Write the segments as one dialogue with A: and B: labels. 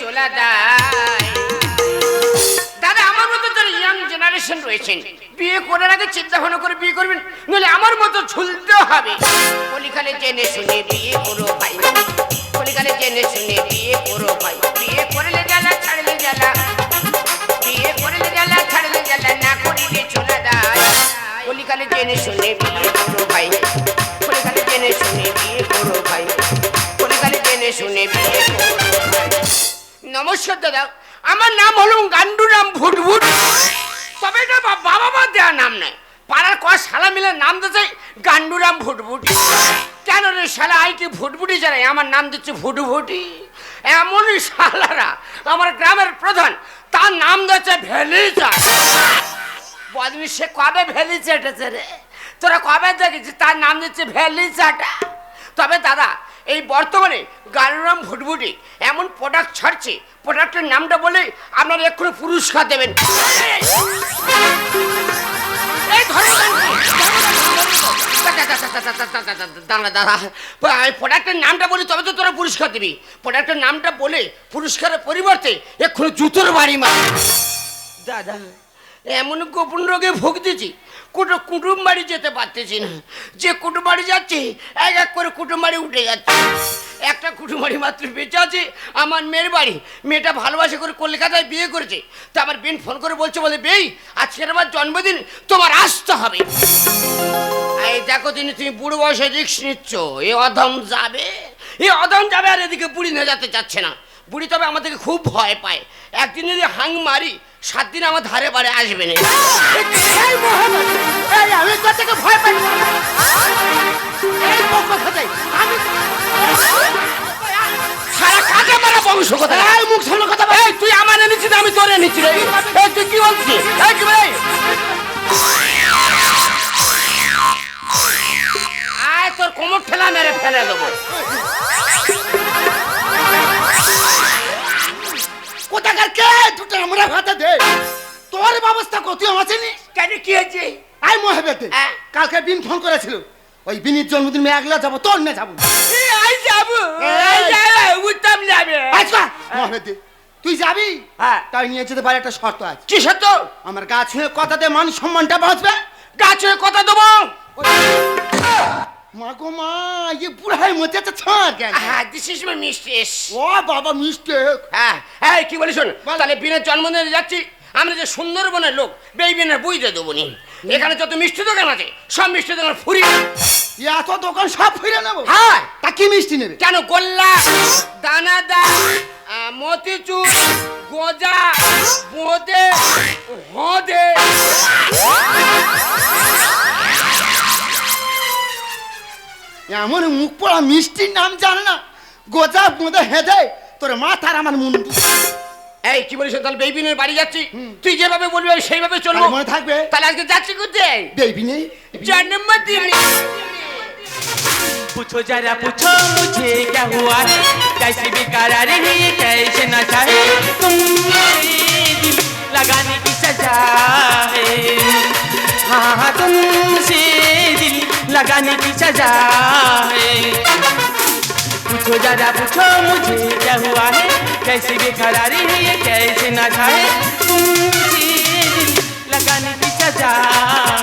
A: চলে দেয়। দাদা, আমার মতো যারা ইয়াং জেনারেশন রয়েছেন, বিয়ে করার আগে চিন্তা ভাবনা করে বিয়ে করবেন, নইলে আমার মতো ঝুলতে হবে। কলিকালে জেনে শুনে বিয়ে করো ভাই। কলিকালে জেনে শুনে বিয়ে করো ভাই। বিয়ে করলে জ্বালা, ছাড়লে জ্বালা। বিয়ে করলে জ্বালা, ছাড়লে জ্বালা, না করিলে চলে দেয়। কলিকালে জেনে শুনে বিয়ে করো ভাই। কলিকালে জেনে শুনে বিয়ে করো ভাই। কলিকালে জেনে শুনে বিয়ে করো নমস্কার দাদা আমার নাম হলো গান্ডুরাম ভুটভুট। তবে এটা বাবা মা দেওয়ার নাম নয়। পাড়ার কয় শালা মিলে নাম দিতে গান্ডুরাম ভুটভুট। কেন রে শালা, আই কি ভুটভুটি জানাই আমার নাম দিচ্ছে ভুটভুটি এমনই শালারা। আমার গ্রামের প্রধান, তার নাম দিচ্ছে ভ্যালিচা বদমি, সে কবে ভ্যালি চেটেছে রে? তোরা কবে দেখেছিস তার নাম দিচ্ছে ভ্যালি চাটা তবে দাদা এই বর্তমানে গালুরাম ভুটভুটি এমন প্রোডাক্ট ছাড়ছে প্রোডাক্টের নামটা বলে আপনারা এক্ষুনি পুরস্কার দেবেন। দাঁড়া প্রোডাক্টের নামটা বলি তবে তো তোরা পুরস্কার দিবি। প্রোডাক্টের নামটা বলে পুরস্কারের পরিবর্তে এক্ষুনি জুতোর বাড়ি মার। দাদা এমন গোপন রোগে ভুগতেছি কুটো কুটুম বাড়ি যেতে পারতেছি না। যে কুটুম বাড়ি যাচ্ছে, এক এক করে কুটুম বাড়ি উঠে যাচ্ছে। একটা কুটুম বাড়ি মাত্র বেঁচে আছে, আমার মেয়ের বাড়ি। মেয়েটা ভালোবাসা করে কলকাতায় বিয়ে করেছে। তা আমার বেন ফোন করে বলছে, বলে, বেই আজকের আমার জন্মদিন, তোমার আসতে হবে। এই দেখো তিনি তুমি বুড়ো বয়সে রিক্স নিচ্ছ। এ অধম যাবে, এ অধম যাবে আর এদিকে বুড়ি নিয়ে যেতে চাচ্ছে না। বুড়ি তবে আমাদেরকে খুব ভয় পায়। একদিন যদি হাং মারি সাত দিন আমার ধারে বাড়ে আসবে না আমি তোর থেকে ভয় পাই না। এই বক কোথায়? আমি সারা কাকে মারা বংশ কথা এই মুখ সামনে কথা বল। তুই আমার এনেছিস আমি তোর এনেছি রে এই তুই কি বলছিস এই কি ভাই আয় তোর কোমর ঠেলা মেরে ফেলে দেবো
B: কোথাকার কে? দুটো আমরা ভাতে দে। তোর ব্যবস্থা কত আছেনি
A: কেন কি হয়েছে?
B: আই মহেবেতে
A: হ্যাঁ।
B: কালকে বিন ফোন করেছিল। ওই বিনির জন্মদিন মেয়ে একলা যাব তোর নে যাব।
A: আই যাব। উত্তম যাবে।
B: আচ্ছা মহেবেতে তুই যাবি?
A: হ্যাঁ।
B: তাই নিয়ে যেতে পারে একটা শর্ত আছে।
A: কি সত্য
B: আমার গা ছুঁয়ে কথা দে মান সম্মানটা বাঁচবে।
A: গাছে কথা দেবো।
B: মা গো মা ইয়ে বুড়াই মতে তো ছাড় কেন?
A: হ্যাঁ দিস ইজ মাই মিস্ট্রেস
B: ও বাবা মিষ্টি
A: হ্যাঁ হ্যাঁ কি বলি শোন। তাহলে বিনের জন্মদিনে যাচ্ছি আমরা যে সুন্দরবনের লোক বেই বিনের বুঝতে দেবো নি। এখানে যত মিষ্টি দোকান আছে সব মিষ্টি দোকান ফুরি
B: এত দোকান সব ফিরে নেব?
A: হ্যাঁ।
B: তা কি মিষ্টি নেবে?
A: কেন গোল্লা দানাদার আহ, মতিচুর গোজা বোঁদে হদে।
B: এমন মুখ পড়া মিষ্টির নাম জানে না গোজা বোঁদে হেদে তোর মাথার আমার মুন্ডু
A: এই কি বলিস তাহলে বেবিনের বাড়ি যাচ্ছি তুই যেভাবে বলবি আমি সেইভাবে চলবো
B: তাহলে মনে থাকবে
A: তাহলে আজকে যাচ্ছি কোথায়
B: বেবি নেই
A: জন্মদিন
C: पूछो जरा पूछो मुझे क्या हुआ है कैसी बेकरार है ये कैसे नशा है तुम मेरे दिल लगाने की सजा है हाँ तुमसे दिल लगाने की सजा है पूछो जरा पूछो मुझे क्या हुआ है? कैसी बेकरारी है ये? कैसे ना खाए? तुमसे दिल लगाने की सजा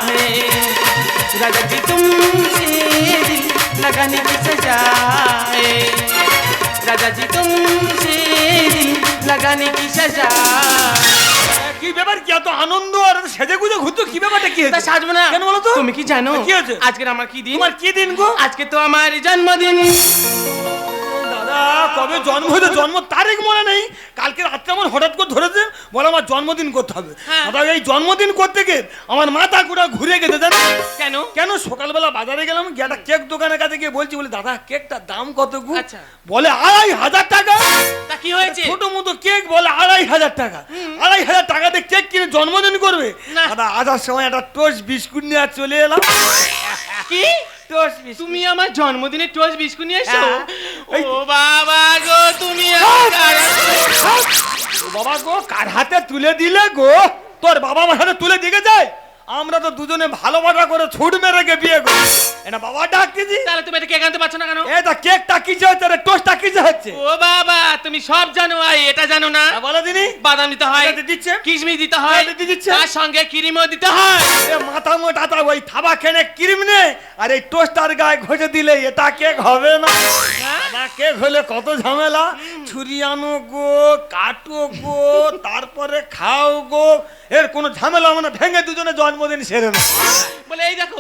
C: है राजा जी, तुमसे दिल लगाने की सजा है राजा जी, तुमसे दिल लगाने की सजा
D: এত আনন্দ আর এত সেজে গুজে ঘুরতো কি ব্যাপারটা কি
C: তা
D: হয়েছে
C: সাজবো না।
D: কেন বলো তো?
C: তুমি কি জানো?
D: কি হয়েছে?
C: আজকের আমার কি দিন?
D: তোমার কি দিন গো?
C: আজকে তো আমার জন্মদিন।
D: দাদা কবে জন্ম হয়েছে জন্ম তারিখ মনে নেই। কালকে রাত্রে আমার হঠাৎ করে ধরেছে বলে আমার জন্মদিন করতে হবে।
C: হ্যাঁ।
D: দাদা এই জন্মদিন করতে গিয়ে আমার মাথা কুড়া ঘুরে গেছে জানো?
C: কেন?
D: কেন? সকালবেলা বাজারে গেলাম গিয়ে একটা কেক দোকানের কাছে গিয়ে বলছি বলে দাদা কেকটার দাম কত গু?
C: আচ্ছা।
D: বলে আড়াই হাজার টাকা।
C: তা কি হয়েছে?
D: ছোট মতো কেক বলে আড়াই হাজার টাকা। আড়াই হাজার টাকাতে কেক কিনে জন্মদিন করবে? দাদা আসার সময় একটা টোস্ট বিস্কুট নিয়ে চলে এলাম।
C: কি?
D: টোস্ট বিস্কুট
C: তুমি আমার জন্মদিনে টোস্ট বিস্কুট নিয়ে এসো।
D: হ্যাঁ।
C: ও বাবা গো তুমি আমার
D: ও বাবা গো কার হাতে তুলে দিলে গো? তোর বাবা আমার হাতে তুলে দিকে যায় আমরা তো দুজনে ভালোবাসা করে ছুট মেরে গে বিয়ে করি। এটা বাবা ডাকতেছি।
C: তাহলে তুমি এটা কেক আনতে পারছ না কেন?
D: এটা কেকটা কিসে হচ্ছে রে? টোস্টটা কিসে হচ্ছে?
C: ও বাবা তুমি সব জানো আর এটা জানো না।
D: বলো দিনি।
C: বাদাম দিতে হয়
D: এটা দিচ্ছে?
C: কিশমিশ দিতে হয়
D: দিচ্ছে?
C: তার সঙ্গে ক্রিমও দিতে হয়।
D: এ মাথা মোটা তা ওই থাবা খেনে ক্রিম নে আর এই টোস্টার গায়ে ঘষে দিলে এটা কেক হবে না? কেক হলে কত ঝামেলা? ছুরি আনো গো কাটো গো তারপরে খাও গো। এর কোনো ঝামেলা মানে ভেঙে দুজনে জন্মদিন সেরে না।
C: বলে এই দেখো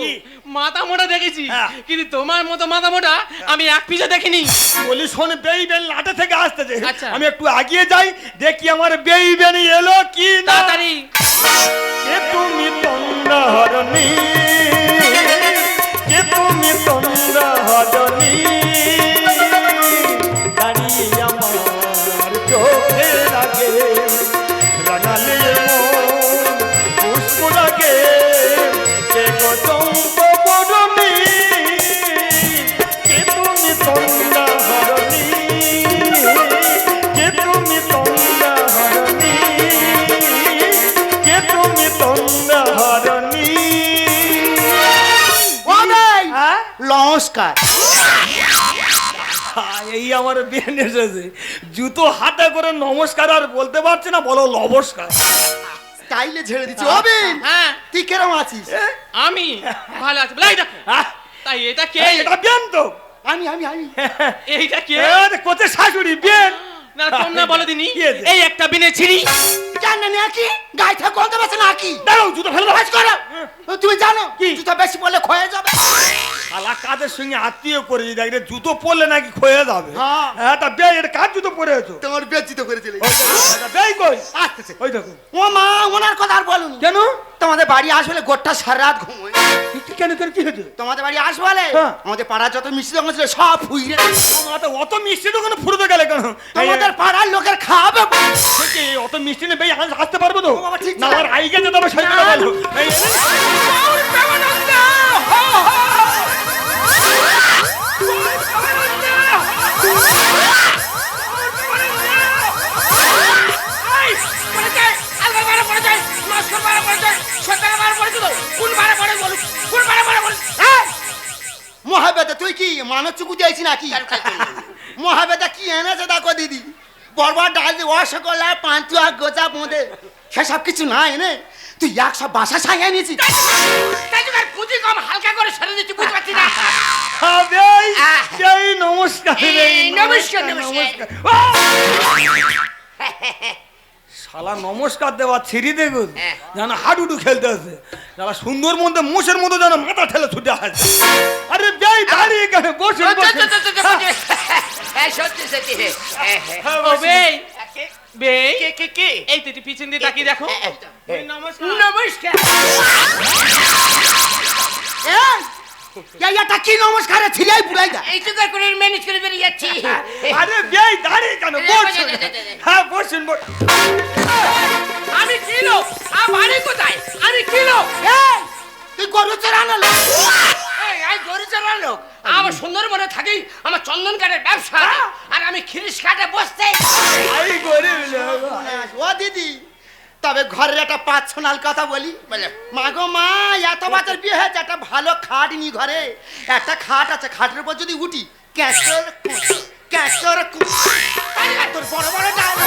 C: মাথা মোটা দেখেছি।
D: হ্যাঁ।
C: কিন্তু তোমার মতো মাথা মোটা আমি এক পিসও দেখিনি।
D: বলি শোন বেই বেন লাটে থেকে আসতেছে
C: আচ্ছা।
D: আমি একটু আগিয়ে যাই দেখি আমার বেই বেন এলো কি না। কে তুমি তন্দ্রাহরণী? কে তুমি তন্দ্রাহরণী? আমার বেন এসেছে। জুতো হাতে করে নমস্কার আর বলতে পারছে না বলো নমস্কার।
B: স্টাইলে ছেড়ে দিচ্ছি। ও বিন
C: হ্যাঁ।
B: তুই কেরম আছিস?
C: আমি ভালো আছি। বলে এই দেখো।
D: হ্যাঁ,
C: তাই এটা কে?
D: এটা বেন তো।
B: আমি আমি আমি।
C: এইটা কে?
D: এ, কোথায় শাশুড়ি বেন
C: না তোমরা বলো দিনি। এই একটা বিনে ছিড়ি।
B: জানে নাকি? গায়ে থেকে গন্ধ নাকি?
D: দাঁড়াও জুতো ফেলে দাও।
B: কাজ করো। তুমি জানো
D: কি?
B: জুতো বেশি বললে ক্ষয়ে যাবে।
D: শালা কাদের সঙ্গে আত্মীয় করে দেখ রে, জুতো পরলে নাকি ক্ষয়ে যাবে।
B: হ্যাঁ।
D: হ্যাঁ তা বে এটা কার জুতো পরে আছো
B: তোমার বেচিত করে চলে
D: ওই বেই কই?
B: আসতেছে।
D: ওই দেখো।
B: ও মা ওনার কথা আর বলুন।
D: কেন?
B: তোমাদের বাড়ি আসলে গোটা সারা রাত ঘুমোয়।
D: কেন কেন কি হয়েছে?
B: তোমাদের বাড়ি আসবে বলে?
D: হ্যাঁ।
B: আমাদের পাড়ার যত মিষ্টি দোকান ছিল সব ফুইরে
D: তোমরা তো অত মিষ্টি দোকানে ফুরতে গেলে কেন?
B: তোমাদের পাড়ার লোকের
D: এই, অত মিষ্টি নেই আসতে পারব তো? না। আমার আইগে যেতে হবে
B: মহাবেদা তুই কি মানব চুকু দিয়েছি নাকি মহাবেদা কি এনেছে দেখো দিদি? বরবার ডাল দিয়ে অসকলা পান্তুয়া গোচা বোঁদে। সেসব কিছু না। এনে তুই একশো বাসা সাইয়া কম
A: হালকা করে সরে দিচ্ছি বুঝতে পারছি না।
D: হ্যাঁ। নমস্কার
A: নমস্কার, নমস্কার।
D: শালা নমস্কার দেওয়া ছিঁড়ি দেখুন
A: হ্যাঁ।
D: যেন হাডুডু খেলতে আছে যারা সুন্দর মধ্যে মুসের মতো যেন মাথা ঠেলে ছুটে আসে। আরে বেই দাঁড়িয়ে কেন? বসে
A: সত্যি সত্যি
C: বেই। বেই।
A: কে কে কে?
C: এই তো পিছন দিয়ে তাকিয়ে দেখো। নমস্কার।
A: নমস্কার।
B: এটা কি নমস্কারে ছিলাই বুড়াই দা
A: এই তো করে ম্যানেজ করে বেরিয়ে যাচ্ছি।
D: আরে বেই দাঁড়িয়ে কেন। হ্যাঁ বসুন বসুন।
A: আমি কিলো আর বাড়ি কোথায়? আমি কিলো
B: এই, তুই গরু চড়ানো লোক।
A: এই, গরু চড়ার লোক। আমার সুন্দরবনে থাকি আমার চন্দন কাঠের ব্যবসা আর আমি খিরিস কাঠে বসতে।
D: গরিব
B: ও দিদি তবে ঘরের একটা পার্সোনাল কথা বলি।
A: বলো।
B: মা গো মা এত বছর বিয়ে হয়েছে একটা ভালো খাট নি ঘরে। একটা খাট আছে খাটের উপর যদি উঠি ক্যাশর ক্যাশর তোর বড় বড় ডাল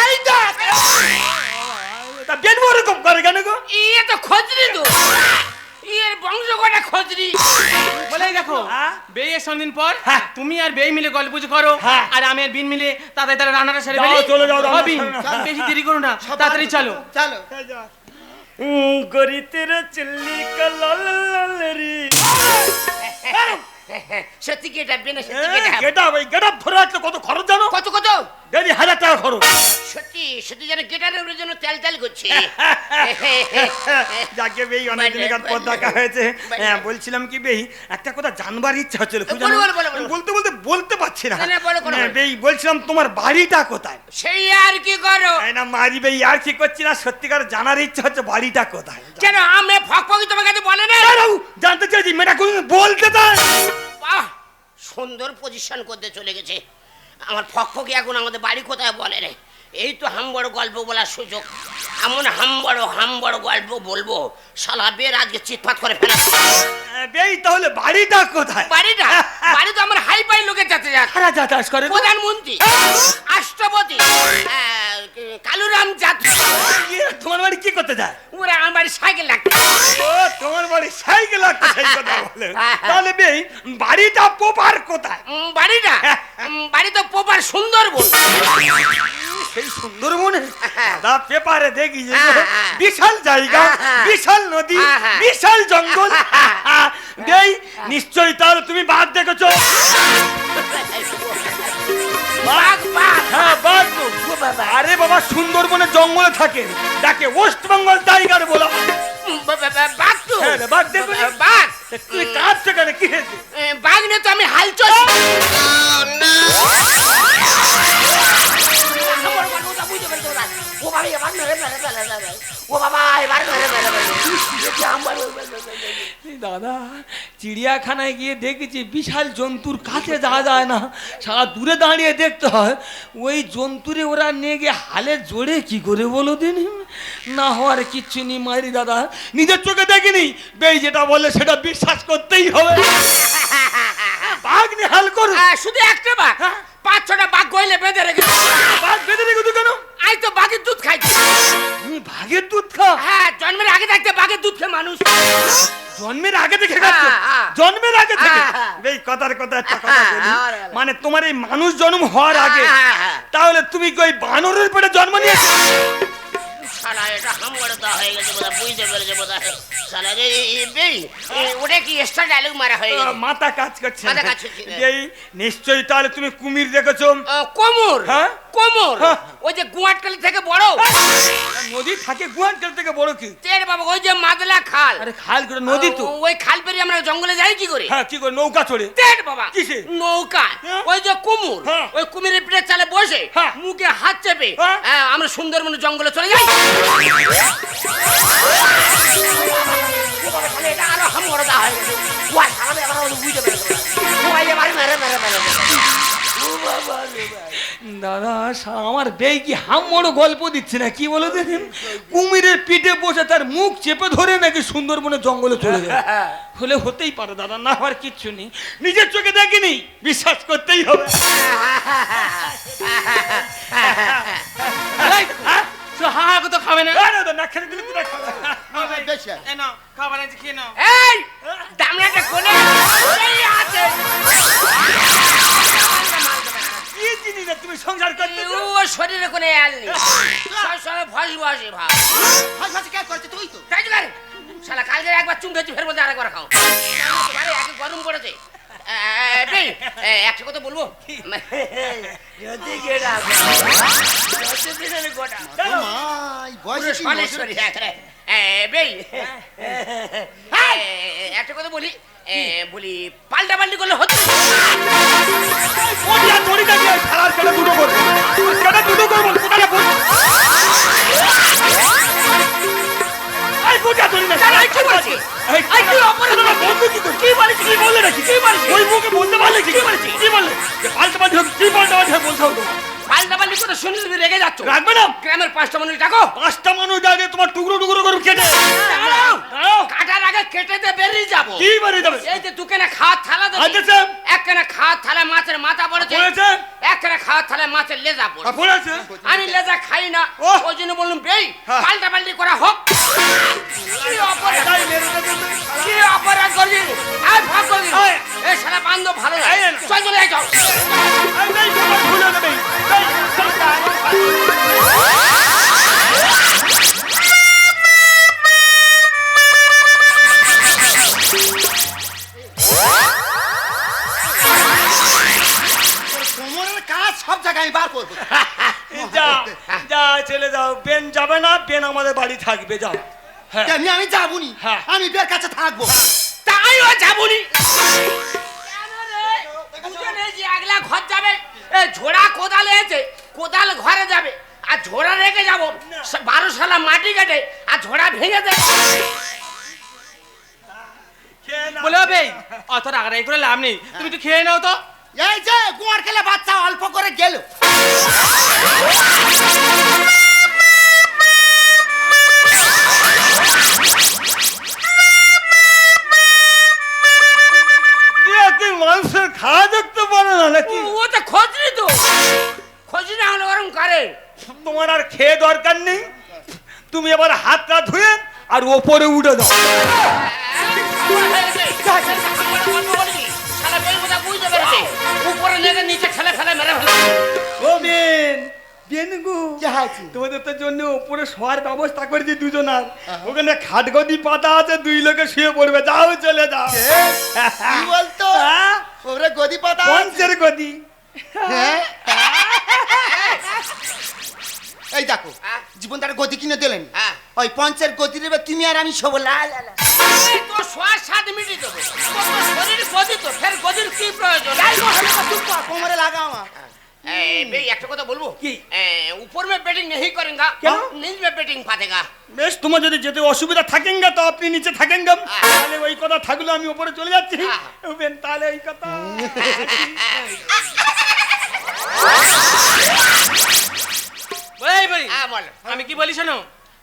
B: এই দেখ
D: তা বেন ওরকম করে কেন গো
A: ইয়ে তো খজরি তো ইয়ের বংশ কটা খজরি
C: বলে দেখো
D: হ্যাঁ?
C: বেই সন্দিন পর
D: হ্যাঁ।
C: তুমি আর বেই মিলে গল্প করো
D: হ্যাঁ।
C: আর আমি আর বিন মিলে তাড়াতাড়ি তারা রান্নাটা সেরে ফেলি
D: চলে যাও।
C: বেশি দেরি করো না তাড়াতাড়ি চলো
B: চলো
D: গরিতে রে চিল্লি কলাল রে।
A: সত্যি কি এটা বেনা সত্যি কি এটা?
D: গেটা ভাই গেটা ধরে রাখলে কত খরচ জানো?
A: কত কত?
D: দেড় হাজার টাকা খরচ।
A: সত্যি সত্যি যেন গেটারের উপরে যেন তেল তেল করছে।
D: যাকে বেই অনেক দিন আগে পর দেখা হয়েছে। হ্যাঁ বলছিলাম কি বেই একটা কথা জানবার ইচ্ছা হচ্ছিল। বলতে বলতে বলতে পারছি না। হ্যাঁ, বেই বলছিলাম তোমার বাড়িটা কোথায়?
A: সেই আর কি করো?
D: না মারি বেই আর কি করছি না? সত্যিকার জানার ইচ্ছা হচ্ছে বাড়িটা কোথায়?
A: কেন আমি ফক ফকি তোমার কাছে বলে না?
D: জানতে চাইছি মেয়েটা কোনদিন বলতে চায়
A: বাহ সুন্দর পজিশন করতে চলে গেছে। আমার ফকফকে এখন আমাদের বাড়ি কোথায় বলে রে? এই তো হাম বড় গল্প বলার সুযোগ। এমন হাম বড় হাম বড় গল্প বলব সালা বের আজকে চিৎপাত করে ফেলা।
D: বেই তাহলে বাড়িটা কোথায়?
A: বাড়িটা? বাড়ি তো আমার হাই ফাই লোকের যাতে যাক।
D: করে
A: প্রধানমন্ত্রী রাষ্ট্রপতি আহ, কালুরাম যাত্রা
D: ইয়ে, তোমার বাড়ি কি করতে যায়?
A: ওরা আমার বাড়ি সাইকেল লাগবে
D: ও তোমার বাড়ি সাইকেল লাগবে সেই কথা বলে।
A: হ্যাঁ, হ্যাঁ।
D: তাহলে বেই বাড়িটা পোপার কোথায়?
A: বাড়িটা? বাড়ি তো পোপার সুন্দরবন।
D: সেই সুন্দরবনে
A: হ্যাঁ।
D: দা পেপারে দেখি যে
A: হ্যাঁ, হ্যাঁ।
D: বিশাল জায়গা
A: হ্যাঁ।
D: বিশাল নদী। বিশাল জঙ্গল। বেই নিশ্চয়ই তাহলে তুমি বাঘ দেখেছ। আরে বাবা সুন্দরবনে জঙ্গলে থাকে। যাকে ওয়েস্ট বেঙ্গল টাইগার বলা
A: বাঘ
D: দেখো?
A: বাঘ।
D: তুমি কাঁদছো কেন? কি হয়েছে?
A: বাঘ নিয়ে তো আমি হাল চলছি।
C: দাদা চিড়িয়াখানায় গিয়ে দেখেছি বিশাল জন্তুর কাছে যাওয়া যায় না। সারা দূরে দাঁড়িয়ে দেখতে হয়। ওই জন্তুরে ওরা নিয়ে গিয়ে হালে জোরে কি করে বলো দিন? না হওয়ার কিচ্ছু নেই মারি দাদা। নিজের চোখে দেখিনি। বেই যেটা বলে সেটা বিশ্বাস করতেই হবে।
D: বাঘ নিয়ে হাল করো
A: শুধু একটা বাঘ পাঁচ ছটা বাঘ গইলে বেঁধে রেখে
D: বাঘ বেঁধে রেখে তুই কেন?
A: আই তো বাঘের দুধ খাই।
D: তুমি বাঘের দুধ খাও?
A: হ্যাঁ জন্মের আগে থাকতে বাঘের দুধ খেয়ে মানুষ।
D: জন্মের আগে থেকে
A: হ্যাঁ, হ্যাঁ।
D: জন্মের আগে থেকে
A: হ্যাঁ।
D: এই কথার কথা একটা কথা বলি। মানে তোমার এই মানুষ জন্ম হওয়ার আগে। তাহলে তুমি কি ওই বানরের পেটে জন্ম নিয়েছো?
A: শালা এটা হয়ে গেছে বোধহয় বুঝতে পেরেছে বোধহয়? শালা রে এ- এ- বেই ওটা কি এক্সট্রা ডায়লগ মারা হয়ে গেছে?
D: মাথা কাজ করছে
A: মাথা কাজ করছে
D: এই নিশ্চয়ই তাহলে তুমি কুমির দেখেছ?
A: কোমর?
D: হ্যাঁ?
A: কোমর?
D: হ্যাঁ।
A: ওই যে গুয়াটকালি থেকে বড়?
D: নদী থাকে গুয়াহাটির থেকে বড় কি?
A: তের বাবা ওই যে মাদলা খাল।
D: আরে খাল করে নদী তো।
A: ওই খাল পেরিয়ে আমরা জঙ্গলে যাই কি করে?
D: হ্যাঁ কি করে? নৌকা চড়ে।
A: তের বাবা
D: কিসে?
A: নৌকা।
D: হ্যাঁ?
A: ওই যে কুমুর
D: হ্যাঁ।
A: ওই কুমিরের পিঠে চালে বসে
D: হ্যাঁ।
A: মুখে হাত চেপে আমরা সুন্দরবন জঙ্গলে চলে যাই। আরও।
C: দাদা আমার বেই কি হাম গল্প দিচ্ছে না কি বলো দেখেন কুমিরের পিঠে বসে তার মুখ চেপে ধরে নাকি সুন্দরবনে জঙ্গলে চলে যায় হলে হতেই পারে দাদা না হওয়ার কিচ্ছু নেই
D: নিজের চোখে দেখিনি বিশ্বাস করতেই হবে?
C: তো হা হা তো খাবে না।
D: আরে না খেলে দিলে কোথায় খাবে?
B: বেশি। আছে।
C: এই নাও, খাবার আছে, খেয়ে নাও।
A: এই দামড়াটা কোনে? এই আছে।
D: কি জিনিস তুমি সংসার করতে
A: ও শরীরে কোনো আল নেই। সব সময় ভস ভসে ভাব।
B: হাস হাসি কে করছে তুই তো?
A: তাই তো করে। শালা কালকে একবার চুম খেয়েছি ফের বলতে আরেকবার খাও। আরে একে গরম পড়েছে এ, এই, এ, একটা কথা বলব। এ, বেই এই, একটা কথা বলি? বলি পাল্টা পাল্টি করলে হচ্ছে
D: এই
A: এই, কি অপরাধ?
D: না, বন্ধু কি করে? কি বলিস? কি বললে নাকি? কি বলিস? ওই মুখে বলতে পারলে কি? বলিস? কি বললে? যে পাল্টা পাল্টি কি পাল্টা পাল্টি বলতে হবে।
A: পাল্টা পাল্টি করে শুনলে তুমি রেগে যাচ্ছ
D: রাখবে না?
A: গ্রামের পাঁচটা মানুষ ডাকো
D: পাঁচটা মানুষ আগে তোমার টুকরো টুকরো করে কেটে।
A: কাটার আগে কেটে দিয়ে বেরিয়ে যাব
D: কি বাড়ি যাবে
A: এই যে দুখানে খাওয়ার থালা দেখি।
D: আচ্ছা।
A: একখানে খাওয়ার থালা মাছের মাথা পড়েছে? একখানে খাওয়ার থালা মাছের লেজা পড়েছে আমি লেজা খাই না। ওই জন্য বললাম বেই
D: হ্যাঁ।
A: পাল্টা পাল্টি করা হোক কি অপরাধ
D: এটাই মেরে দেবে তুই।
A: কি অপরাধ করবি আর ভাগ।
D: এই
A: সারা বান্ধব ভালো না। চল চলে যাও
B: আমি
D: যা চলে যাও বেন যাবে না বেন আমাদের বাড়ি থাকবে যাও হ্যাঁ
B: তেমনি আমি যাবনি
D: হ্যাঁ।
B: আমি বের কাছে থাকব
A: তাইও যাবনি আগলা ঘর যাবে এ ঝোড়া কোদাল এসে কোদাল ঘরে যাবে আর ঝোড়া রেখে যাব। বারো সালা মাটি কেটে আর ঝোড়া ভেঙে দেবে।
C: বলে বেই অত রাগারাগি করে লাভ নেই। তুমি একটু খেয়ে নাও তো।
B: এই যে গোয়ার খেলে বাচ্চা অল্প করে গেল।
A: কি
D: মানুষের খাওয়া দেখতে পারে না নাকি?
A: ও তো খজরি তো। খজরি না হলে কারে।
D: তোমার আর খেয়ে দরকার নেই। তুমি এবার হাতটা ধুয়ে আর ওপরে উঠে দাও।
A: উপরে নিচে খেলে খেলে মেরে ফেলে
D: ও বেনগু
B: কি
D: তোমাদের তো জন্য উপরে শোয়ার ব্যবস্থা করেছি দুজনার। ওখানে খাটগদি পাতা আছে দুই লোকে শুয়ে পড়বে। যাও চলে যাও।
B: কি? বলতো?
D: হ্যাঁ?
B: ওরে গদি পাতা আছে।
D: পঞ্চের গদি।
B: হ্যাঁ? এই দেখো? জীবন তার গদি কিনে দিলেন।
A: হ্যাঁ।
B: ওই পঞ্চের গদি দেবে তুমি আর আমি শোবো। লা লা লা।
A: এই তোর শোয়ার স্বাদ মিটিয়ে দেবো। তো শরীর গদি তো ফের গদির কি প্রয়োজন?
B: কোমরে লাগা আমার।
A: একটা কথা বলব?
D: কি?
A: উপর
D: কেন? বেশ তোমার যদি অসুবিধা নিচে তাহলে ওই কথা থাকল আমি উপরে চলে যাচ্ছি। তাহলে কথা।
C: আমি কি বলি শোনো?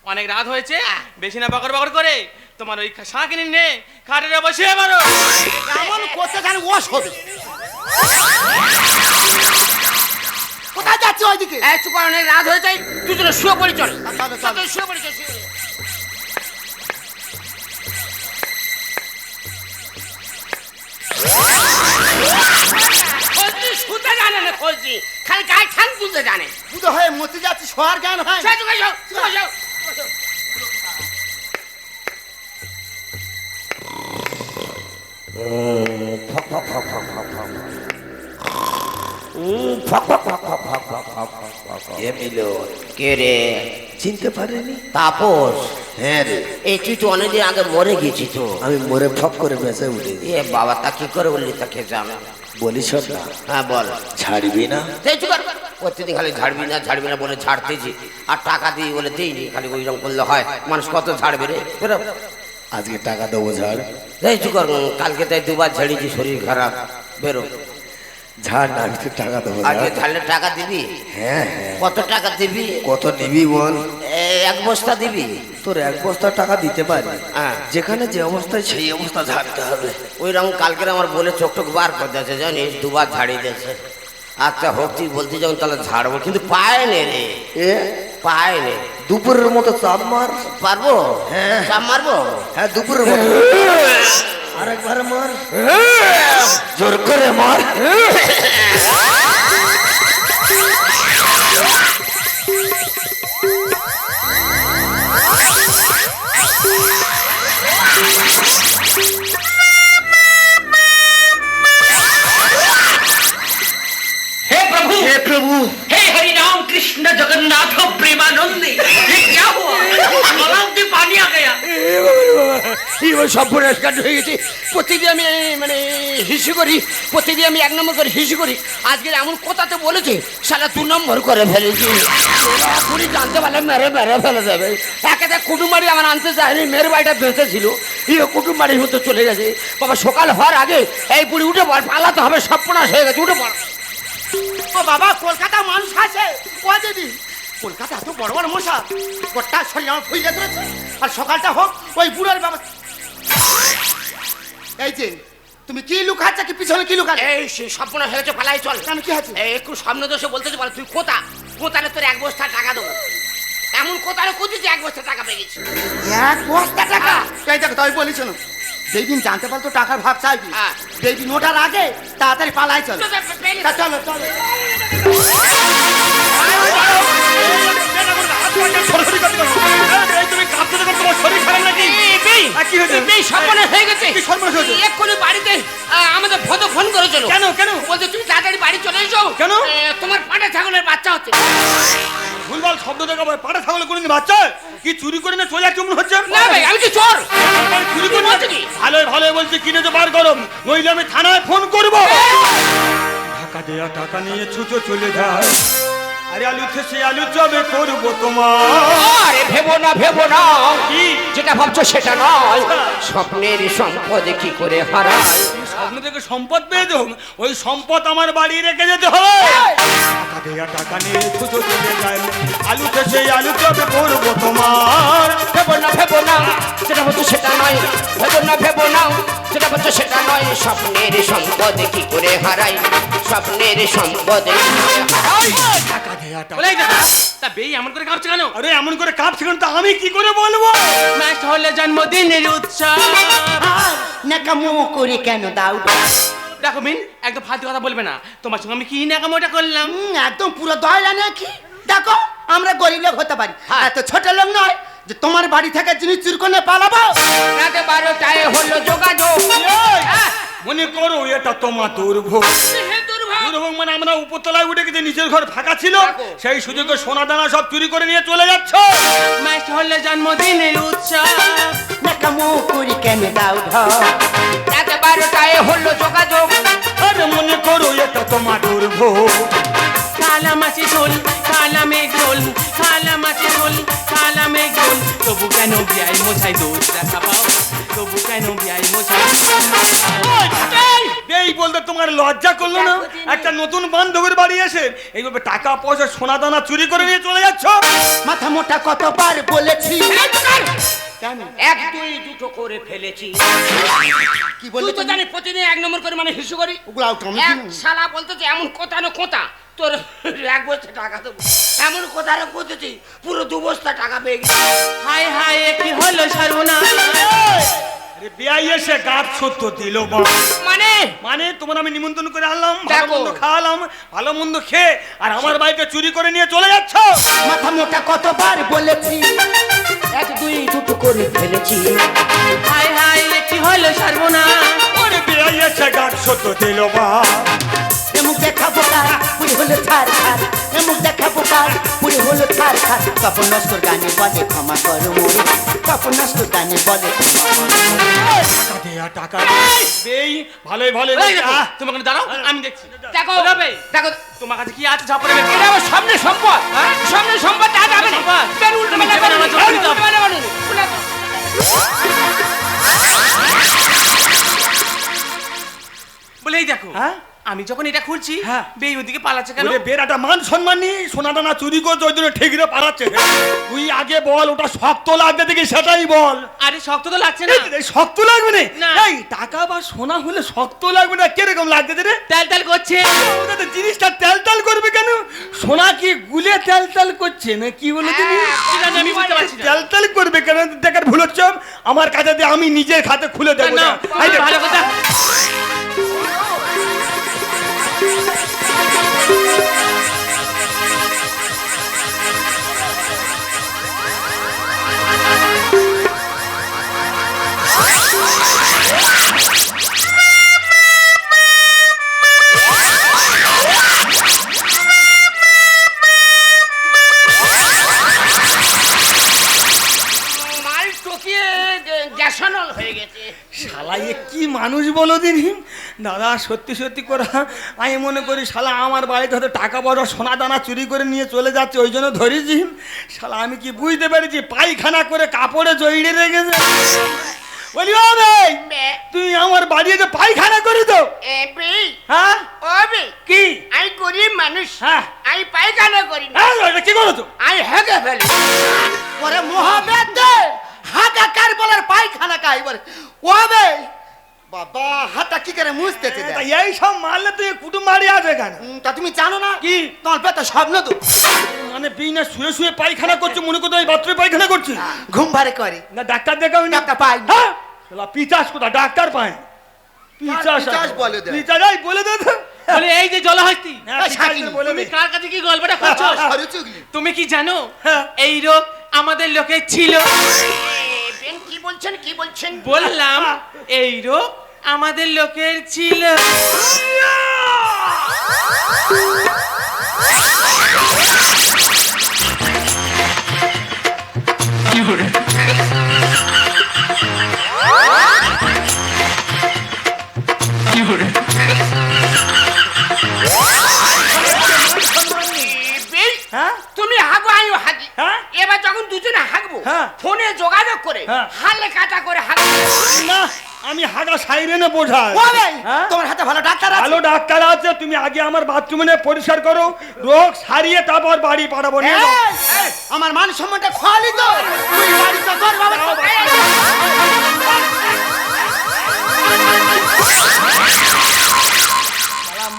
C: অনেক রাত হয়েছে বেশি না বকর বকর করে তোমার ওই শাঁখ নিয়ে নে খাটের বসে এবারও
B: এমন করতে খান ওয়াশ হবে? যাচ্ছে ওইদিকে
A: এই চুপ কর, অনেক রাত হয়ে যায় তুই চলে শুয়ে পড়ি চল
B: চলো, চলো।
A: তুই শুয়ে পড়ি চল শুয়ে পড়ি। খোঁজনি শুতে জানে না খোঁজনি খালি গায়ে ঠান তুলতে জানে
B: পুজো হয়ে মতে যাচ্ছে শোয়ার জ্ঞান হয় না।
A: যাও, চুপ করে যাও, চুপ করে যাও।
E: কে রে?
F: চিনতে পারেনি?
E: তাপস?
F: হ্যাঁ রে।
E: এই তুই তো অনেকদিন আগে মরে গেছি তো।
F: আমি মরে ফক করে বেঁচে উঠে
E: এ বাবা তা কি করে বললি তাকে জানা?
F: বলিস না।
E: হ্যাঁ বল।
F: ছাড়বি না?
E: প্রতিদিন খালি ঝাড়বি না ঝাড়বি না বলে ঝাড়তেছি। আর টাকা দিই বলে দিইনি খালি ওইরকম করলে হয় মানুষ কত ঝাড়বে রে? বেরো।
F: আজকে টাকা দেবো ঝাড়।
E: কালকে তাই দুবার ঝেড়েছি শরীর খারাপ। বেরো।
F: ঝাড় না আমি টাকা দেবো
E: আজকে। ঝাড়লে টাকা দিবি?
F: হ্যাঁ হ্যাঁ।
E: কত টাকা দিবি?
F: কত নিবি বল?
E: এক বস্তা দিবি?
F: তোর এক বস্তা টাকা দিতে পারি।
E: হ্যাঁ।
F: যেখানে যে অবস্থায় সেই অবস্থা ঝাড়তে হবে।
E: ওই রকম কালকের আমার বলে চোখ টোক বার করে দিয়েছে জানিস? দুবার ঝাড়িয়ে দিয়েছে। আচ্ছা হোক তুই বলতে যাও তাহলে ঝাড়বো। কিন্তু পায় নে রে।
F: এ?
E: পায় নে।
F: দুপুরের মতো চাপ মার।
E: পারব?
F: হ্যাঁ।
E: চাপ মারবো?
F: হ্যাঁ দুপুরের মতো। আরেকবার মার জোর করে মার
A: हे प्रभु
F: হে প্রভু
A: हे हरि राम कृष्ण जगन्नाथ प्रेमानंदी ये क्या हुआ गलाव में पानी आ गया এবার সব পরিষ্কার হয়ে গেছে প্রতিদিন আমি মানে হিসু করি প্রতিদিন আমি এক নম্বর করে হিসু করি আজকে এমন কথাতে বলেছে সারা দু নম্বর করে ফেলেছি এখনই জানতে পারলে মেরে মেরে ফেলে দেবে একেতে কুটুমবাড়ি আমার আনতে চায়নি মেয়ের বাড়িটা বেঁচে ছিল ইয়ে কুটুমবাড়ির মতো চলে গেছে বাবা সকাল হওয়ার আগে এই বুড়ি উঠে পড় পালাতে হবে সর্বনাশ হয়ে গেছে উঠে পড়
B: ও বাবা কলকাতা মানুষ আছে। ও দিদি কলকাতা এত বড় বড় মশা। গোটা শরীর আমার ফুলে ধরেছে। আর সকালটা হোক ওই বুড়োর বাবা এই যে তুমি কি লুকাচ্ছ? কি পিছনে কি লুকাচ্ছ
A: এই সে সর্বনাশ হয়ে পালাই চল।
B: কেন কি আছে
A: এই একটু সামনে দোষে বলতেছে বলে তুই কোথা? কোথালে তোর এক বস্তা টাকা দেবো? এমন কোথালে কোথায় এক বস্তা টাকা পেয়ে গেছি?
B: এক বস্তা টাকা? এই দেখো তাই বলি শোনো যেদিন জানতে পারতো টাকার ভাগ চাইবি
A: হ্যাঁ।
B: যেদিন ওটার আগে তাড়াতাড়ি পালাই চলো চলো চলো
D: দেখো তোমার শরীর খারাপ নাকি? কি হয়েছে?
A: এই সর্বনাশ হয়ে গেছে।
D: কি সর্বনাশ হয়েছে?
A: এক্ষুনি বাড়িতে আমাদের ভদ ফোন করেছিল।
D: কেন, কেন?
A: বলতে তুমি তাড়াতাড়ি বাড়ি চলে এসো।
D: কেন?
A: তোমার পাটা ছাগলের বাচ্চা হচ্ছে।
D: ভুলভাল শব্দ দেখা পায় পাটা ছাগলে কোনদিন বাচ্চা কি চুরি করে না চলে যাচ্ছে হচ্ছে?
A: না ভাই আমি কি চোর।
D: চুরি করে
A: কি বলছো কি?
D: ভালোই ভালোই বলছি কিনে তো বার গরম। নইলে আমি থানায় ফোন করব। টাকা দেয়া টাকা নিয়ে ছুটো চলে যায়। আরে আলু সে আলু জবে করব তোমার।
A: আরে ভেবো না ভেবো না।
D: কি?
A: যেটা ভাবছ সেটা নয়। স্বপ্নের সম্পদ কি করে হারায়?
D: স্বপ্ন থেকে সম্পদ পেয়ে যাও। ওই সম্পদ আমার বাড়ি রেখে যেতে হবে। টাকা দেয়া টাকা নিয়ে ছুটো চলে যায়। আলু জবে করব তোমার।
A: ভেবো না ভেবো না। যেটা ভাবছ সেটা নয়। ভেবো না ভেবো না। যেটা ভাবছ সেটা নয়। স্বপ্নের সম্পদ কি করে হারাই স্বপ্নের সম্পদ কি করে হারাই
C: তা বেই এমন করে কাঁপছে কেন?
D: আরে এমন করে কাঁপছে কেন? তা আমি কি করে বলব?
C: ম্যাচ হলে জন্মদিনের উৎসব।
B: নাকামো করে কেন দাও
C: দেখো মিন একদম ফালতু কথা বলবে না। তোমার সঙ্গে আমি কি নাকামোটা করলাম?
B: একদম পুরো দয়লা নাকি? দেখো আমরা গরিব লোক হতে পারি। এত ছোট লোক নয় যে তোমার বাড়ি থেকে জিনিস চুরি করে পালাবো।
A: রাতে বারোটায় হলো যোগাযোগ। হ্যাঁ,
D: মনে করো এটা তোমার দুর্ভোগ। মানে আমরা উঠে গেছি নিচের ঘর ফাঁকা ছিল। সেই সুযোগে সোনা দানা সব চুরি করে নিয়ে চলে যাচ্ছ।
C: ম্যাচ হলে জন্মদিনের উৎসব
B: নাকামো করে কেন দাও ঢর
A: রাতে বারোটায় হলো যোগাযোগ।
D: আরে মনে করো এটা তোমার দুর্ভোগ।
C: কালা মাছি ঝোল কালা মেঘ কালা মাছি ঝোল কালা মেঘ ঝোল। তবু কেন বিয়াই মোছাই দোষ দেখা পাও? তবু কেন বিয়াই মোছাই
D: এই বলতে তোমার লজ্জা করল না? একটা নতুন বান্ধবীর বাড়ি এসে এইভাবে টাকা পয়সা সোনা দানা চুরি করে নিয়ে চলে যাচ্ছ?
B: মাথা মোটা কতবার বলেছি।
A: এক দুই দুটো করে ফেলেছি।
B: কি
A: তুই তো জানি প্রতিদিন এক নম্বর করে মানে হিসু করি।
B: ওগুলো
A: এক শালা বলতো যে এমন কোথা না কোথা তোর এক বস্তা টাকা দেবো। এমন কোথা না কোথাছি পুরো দু বস্তা টাকা পেয়ে গেছি।
C: হায় হায় কি হলো সর্বনাশ?
D: আরে বিয়াই এসে গাছ সত্য দিল
A: মানে?
D: মানে তোমার আমি নিমন্ত্রণ করে আনলাম ভালো
A: দেখো।
D: মন্দ খাওয়ালাম ভালো মন্দ খেয়ে আর আমার বাড়িতে চুরি করে নিয়ে চলে যাচ্ছ?
B: মাথা মোটা কতবার বলেছি এক দুই দুটো করে ফেলেছি।
C: হায় হায় এ কি হলো সর্বনাশ?
D: ওরে বিয়াই এসে গাছ সত্য দিল বা
B: হলো ছাড় ছাড় এমুক দেখাবো কার পুরি হলো ছাড় ছাড় তপন নস্কর গানে বলে ক্ষমা করো মোরে তপন নস্কর গানে বলে।
D: টাকা টাকা দেই ভালোই ভালোই
C: তুমি ওখানে দাঁড়াও আমি দেখছি
A: দেখো দেখো
C: তোমার কাছে কি আছে ঝাপড়ে
A: এটা আমার সামনে সম্পদ? সামনে সম্পদ তা যাবে না? বের উল্টো
C: তুমি
A: পাল্টা
C: যেখানে
A: করো
C: আমার
A: না,
C: জমি
A: উল্টো
C: দাও।
A: পাল্টা করো না, উল্টো পাল্টা।
C: বলে এই দেখো
D: হ্যাঁ?
C: আমি যখন এটা খুলছি
D: হ্যাঁ।
C: বেই ওদিকে পালাচ্ছে কেন?
D: ওরে বের একটা মান সম্মান নেই সোনা দানা চুরি করছে ওই জন্য ঠিক রে পালাচ্ছে। তুই আগে বল ওটা শক্ত লাগবে দেখি সেটাই বল।
C: আরে শক্ত তো লাগছে না।
D: শক্ত লাগবে না।
C: না।
D: এই টাকা বা সোনা হলে শক্ত লাগবে না কীরকম লাগবে রে
C: তেল তেল করছে।
D: জিনিসটা তেল তেল করবে কেন? সোনা কি গুলে তেল তেল করছে না কি বলে তুমি?
C: কি আমি বুঝতে পারছি না।
D: তেল তেল করবে কেন? দেখার ভুল হচ্ছে আমার কাছে দিয়ে আমি নিজের খাতে খুলে দেবো
C: না,
D: না এই
C: ভালো কথা।
A: মাল টকিয়ে গে- গ্যাসানল গেছে।
D: শালা এ কি মানুষ বলো দিন দাদা সত্যি সত্যি করে আমি মনে করি শালা আমার বাড়িতে হয়তো টাকা পয়সা সোনা দানা চুরি করে নিয়ে চলে যাচ্ছে ওই জন্য ধরেছি। শালা আমি কি বুঝতে পেরেছি? পায়খানা করে কাপড়ে জড়িয়ে রেখেছে। বলি ও ভাই তুই আমার বাড়িতে পায়খানা করে তো
A: এ
D: হ্যাঁ?
A: ও
D: কি?
A: আমি গরিব মানুষ।
D: হ্যাঁ।
A: আমি পায়খানা করি না।
D: হ্যাঁ কি করো তো
A: আমি হেগে ফেলি।
B: ওরে মহাবেদ দে হাগা কার বলার পায়খানা কাই বলে। ওবে বাবা হাতটা কি করে মুছতেছে
D: তা এই সব মারলে তুই কুটুম বাড়ি আছে কেন?
B: তা তুমি জানো না?
D: কি?
B: তোমার পেতে স্বপ্ন তো।
D: মানে বিনা শুয়ে শুয়ে পায়খানা করছে মনে করতে ওই বাথরুমে পায়খানা করছে।
B: ঘুম ভারে করে।
D: না ডাক্তার দেখাও না
B: ডাক্তার পাই না।
D: হ্যাঁ পিচাস কোথা ডাক্তার পায়। পিচাস
B: পিচাস বলে দেয়।
D: পিচাস এই বলে দে
C: বলে এই যে জলহস্তি।
B: এই
C: তুমি কার কাছে কি গল্পটা করছ? তুমি কি জানো?
D: হ্যাঁ।
C: এই রোগ আমাদের লোকের ছিল।
A: বলছেন কি বলছেন?
C: বললাম এই রোগ আমাদের লোকের ছিল।
A: হাগবো
D: হ্যাঁ।
A: ফোনে যোগাযোগ করে
D: হ্যাঁ।
A: হালে কাটা করে
D: না আমি হাগা সাইরেনে বোঝাই। হ্যাঁ?
B: তোমার হাতে ভালো ডাক্তার আছে?
D: ভালো ডাক্তার আছে তুমি আগে আমার বাথরুমে পরিষ্কার করো রোগ সারিয়ে তারপর বাড়ি পাঠাবো
B: আমার মান সম্মানটা খোয়ালি তো। তুই বাড়ি তো বাবা।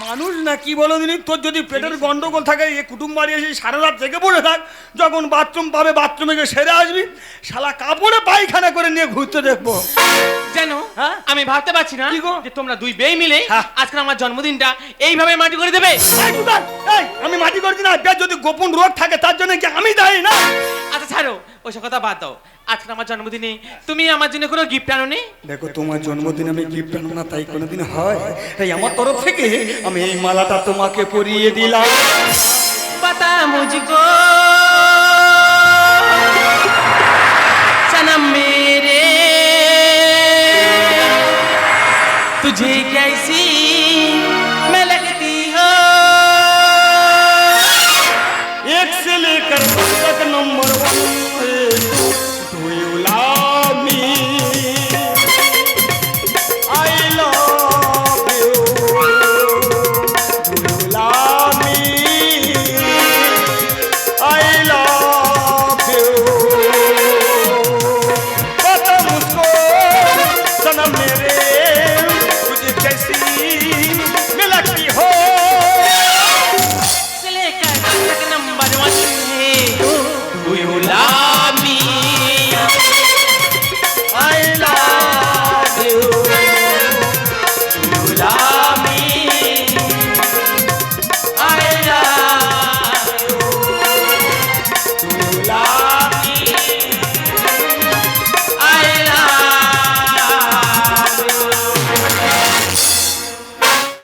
D: মানুষ না কি বলো দিনি তোর যদি পেটের গন্ডগোল থাকে এ কুটুম বাড়ি এসে সারা রাত জেগে পড়ে থাক। যখন বাথরুম পাবে বাথরুমে গিয়ে সেরে আসবি। শালা কাপড়ে পায়খানা করে নিয়ে ঘুরতে দেখব।
C: জানো
D: হ্যাঁ?
C: আমি ভাবতে পারছি না? যে তোমরা দুই বেই মিলে
D: হ্যাঁ।
C: আজকে আমার জন্মদিনটা এইভাবে মাটি করে দেবে?
D: আমি মাটি করছি না। যদি গোপন রোগ থাকে তার জন্য কি আমি দায়ী না?
C: আচ্ছা ছাড়ো ওইসব কথা বাদ দাও। আজকে আমার জন্মদিনে তুমি আমার জন্য কোনো গিফট আনো নি
D: দেখো তোমার জন্মদিন আমি গিফট আনবো না তাই কোনোদিন হয় তাই আমার তরফ থেকে আমি এই মালাটা তোমাকে পরিয়ে দিলাম
C: बता मुझको सनम मेरे तुझे कैसी